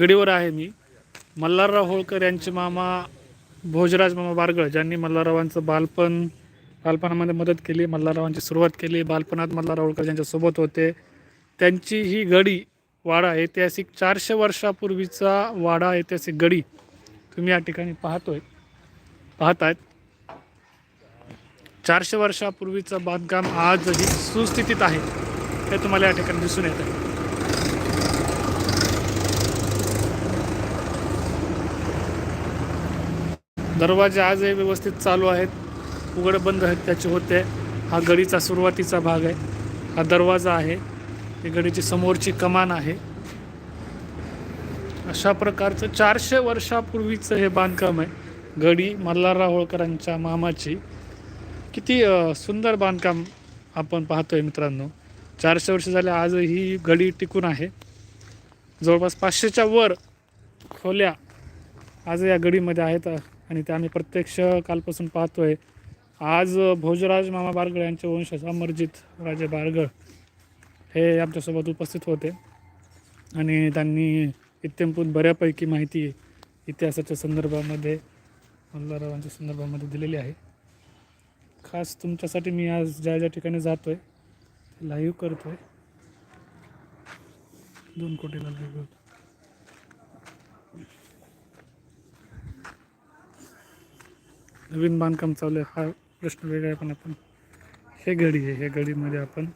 गडीवर आहे मी. मल्हारराव होळकर यांचे मामा भोजराज मामा बारगळ ज्यांनी मल्हाररावांचं बालपण बालपणामध्ये मदत केली मल्हाररावांची सुरुवात केली बालपणात मल्हारराव होळकर यांच्यासोबत होते त्यांची ही गडी वाडा ऐतिहासिक चारशे वर्षापूर्वीचा वाडा ऐतिहासिक गडी तुम्ही या ठिकाणी पाहतोय पाहतायत. चारशे वर्षापूर्वीचं बांधकाम आजही सुस्थितीत आहे हे तुम्हाला या ठिकाणी दिसून येत दरवाजे आजही व्यवस्थित चालू आहेत. उघड बंद आहेत त्याचे होते. हा गडीचा सुरुवातीचा भाग आहे. हा दरवाजा आहे. ही गडीची समोरची कमान आहे. अशा प्रकारचं चारशे वर्षापूर्वीचं हे बांधकाम आहे. गडी मल्हारराव होळकरांच्या मामाची. किती सुंदर बांधकाम आपण पाहतोय मित्रांनो. चारशे वर्ष झाले आज ही गडी टिकून आहे. जवळपास पाचशेच्या वर खोल्या आज या गडीमध्ये आहेत. आणि ते आम्ही प्रत्यक्ष कालपासून पाहतोय. आज भोजराज मामा बारगळ यांचे वंशज अमरजित राजे बारगळ हे आमच्यासोबत उपस्थित होते. आणि त्यांनी इत्यंभूत बऱ्यापैकी माहिती इतिहासाच्या संदर्भामध्ये मल्हाररावांच्या संदर्भामध्ये दिलेली आहे. खास तुमच्यासाठी मी आज ज्या ज्या ठिकाणी जातो आहे लाईव्ह करतो आहे दोन कोटीला लाईव्ह नवीन बांधकाम चालू आहे हा प्रश्न वेगळा आहे पण आपण हे गडी आहे ह्या गडीमध्ये आपण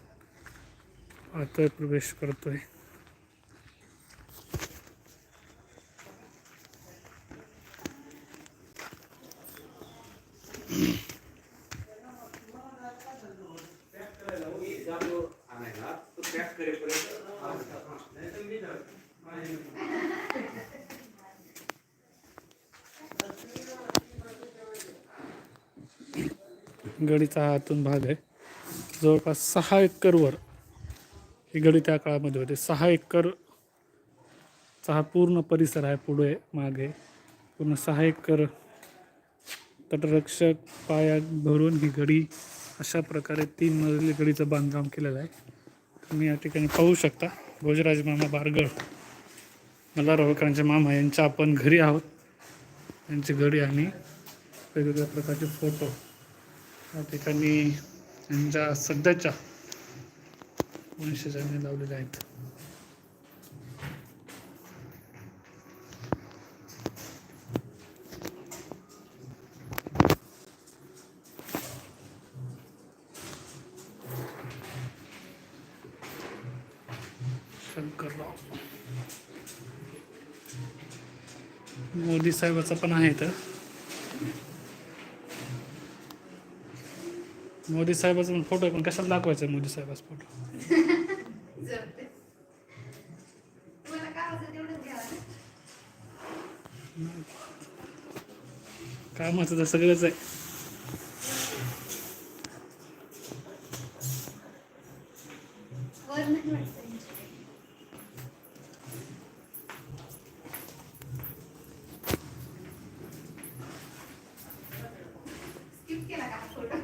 आतोय प्रवेश करतोय. गडीचा हा आतून भाग आहे. जवळपास सहा एकरवर ही गडी त्या काळामध्ये होते. सहा एकरचा हा पूर्ण परिसर आहे पुढे मागे. पूर्ण सहा एकर तटरक्षक पाया भरून ही गडी अशा प्रकारे तीन मजली गडीचं बांधकाम केलेलं आहे. तुम्ही या ठिकाणी पाहू शकता. भोजराज मामा बारगळ मला रावकरांचे मामा यांच्या आपण घरी आहोत. यांची गडी आणि वेगवेगळ्या प्रकारचे फोटो या ठिकाणी त्यांच्या सध्याच्या वंशजांनी लावलेल्या आहेत. शंकरराव. मोदी साहेबाचा पण आहे तर मोदी साहेबाचा फोटो आहे पण कशाला दाखवायचा मोदी साहेबाचा फोटो? कामाचं तर सगळंच आहे. केला का फोटो?